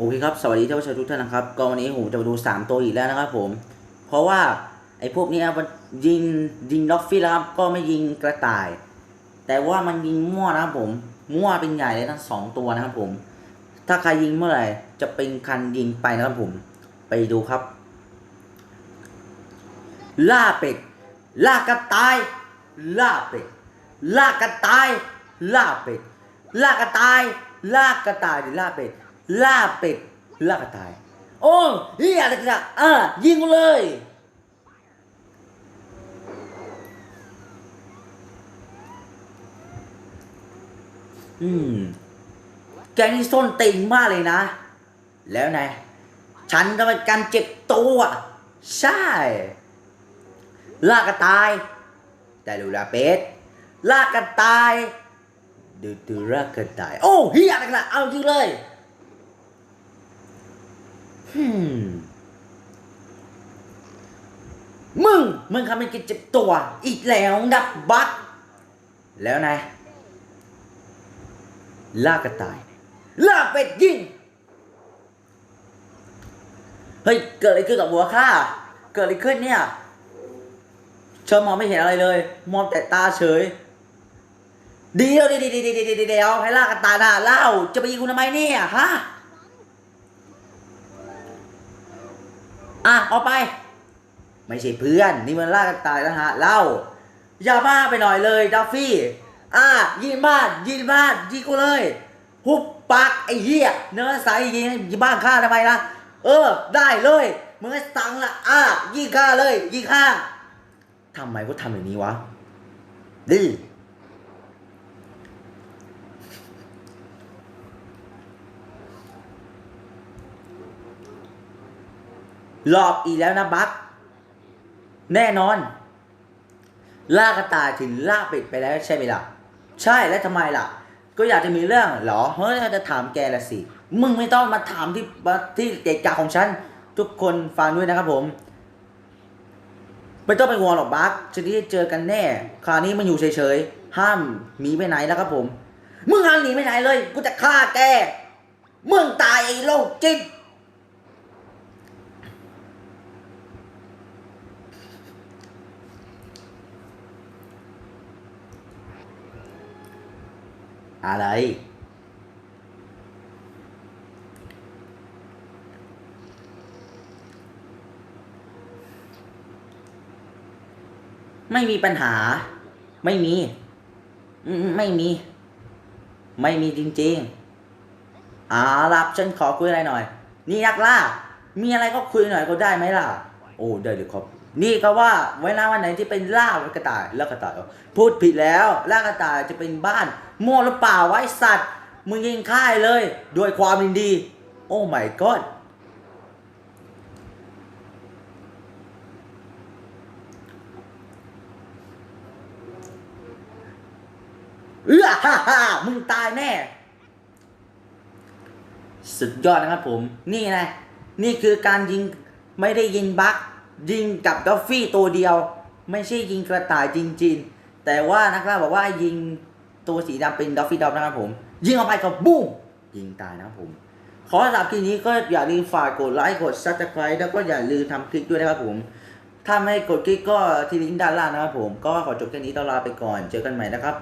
โอเคครับ สวัสดีท่านผู้ชมทุกท่านนะครับ ก็วันนี้ผมจะมาดู 3 ตัวอีกแล้วนะครับผม เพราะว่าไอ้พวกนี้มันยิงยิงล็อกฟี่แล้วครับ ก็ไม่ยิงกระต่าย แต่ว่ามันยิงมั่วนะครับผม มั่วเป็นใหญ่เลยทั้งสองตัวนะครับผม ถ้าใครยิงเมื่อไหร่จะเป็นคันยิงไปนะครับผม ไปดูครับ ล่าเป็ด ล่ากระต่าย ล่าเป็ด ล่ากระต่าย ล่าเป็ด ล่ากระต่าย ล่ากระต่ายหรือล่าเป็ด ล่าเป็ดล่ากระต่าย โอ้ยเฮียอะไรกันอะอะยิงเลย อืม แกนี่ส้นติงมากเลยนะ แล้วไงฉันจะเป็นการเจ็บตัวใช่ลากระต่าย แต่ดูลาเป็ดลากระต่ายดูดูลากระต่าย โอ้เฮียอะไรกันล่ะเอาจริงเลย มึง มึงทำเป็นกินเจ็บตัวอีกแล้วดับบักแล้วไงลากกระต่ายลากเป็ดยิง เฮ้ย เกิดอะไรขึ้นกับหัวข้า เกิดอะไรขึ้นเนี่ยเชอมองไม่เห็นอะไรเลย มองแต่ตาเฉย เดียวเดียวเดียวเดียวเดียวเดียวเดียวให้ลากกระต่ายน่ะเล่า จะไปยิงคุณทำไมเนี่ยฮะ อะเอาไป ไม่ใช่เพื่อน นี่มันล่ากกระต่ายนะฮะเล่าอย่าบ้าไปหน่อยเลยดัฟฟี่ อะยิงบ้านยิงบ้านยิงกูเลยหุบปากไอ้เหี้ยเนื้อใสยิงยิงบ้านข้าทำไมล่ะเออ ได้เลยมึงให้ตังละอะยิงข้าเลยยิงข้าทำไมกูทำแบบนี้วะดื้อ หลอกอีกแล้วนะบักแน่นอน ล่ากระต่ายถึงล่าเป็ดไปแล้วใช่ไหมล่ะ ใช่แล้วทำไมล่ะ ก็อยากจะมีเรื่องเหรอเฮ้ยจะถามแกละสิ มึงไม่ต้องมาถามที่ที่เจกจาของฉัน ทุกคนฟังด้วยนะครับผม ไม่ต้องเป็นห่วงหรอกบักจะได้เจอกันแน่ คราวนี้มันอยู่เฉยๆ ห้ามหนีไปไหนแล้วครับผม มึงห้ามหนีไปไหนเลย กูจะฆ่าแก มึงตายไอ้โรคจิต อะไร ไม่มีปัญหา ไม่มี ไม่มี ไม่มีจริงๆอารับฉันขอคุยอะไรหน่อย นี่นักล่า มีอะไรก็คุยหน่อยก็ได้ไหมล่ะ โอ้ได้เลยครับ นี่ก็ว่าเวลาวันไหนที่เป็นล่ากระต่ายล่ากระต่าย พูดผิดแล้วล่ากระต่ายจะเป็นบ้านโม่หรือเปล่าไว้สัตว์ มึงยิงค่ายเลยด้วยความยินดี โอ้ my god เอื้อฮ่าฮ่ามึงตายแน่ สุดยอดนะครับผม นี่นะ นี่คือการยิงไม่ได้ยิงบัก ยิงกับดอฟฟี่ตัวเดียว ไม่ใช่ยิงกระต่ายจริง ๆ แต่ว่านักล่าบอกว่ายิงตัวสีดำเป็นดอฟฟี่ดอฟนะครับผม ยิงออกไปกับบูมยิงตายนะครับผม ขอสำหรับคลิปนี้ก็อย่าลืมฝากกดไลค์กด subscribe แล้วก็อย่าลืมทำคลิกด้วยนะครับผม ถ้าไม่กดคลิกก็ที่ลิงก์ด้านล่างนะครับผม ก็ขอจบแค่นี้ต้องลาไปก่อนเจอกันใหม่นะครับ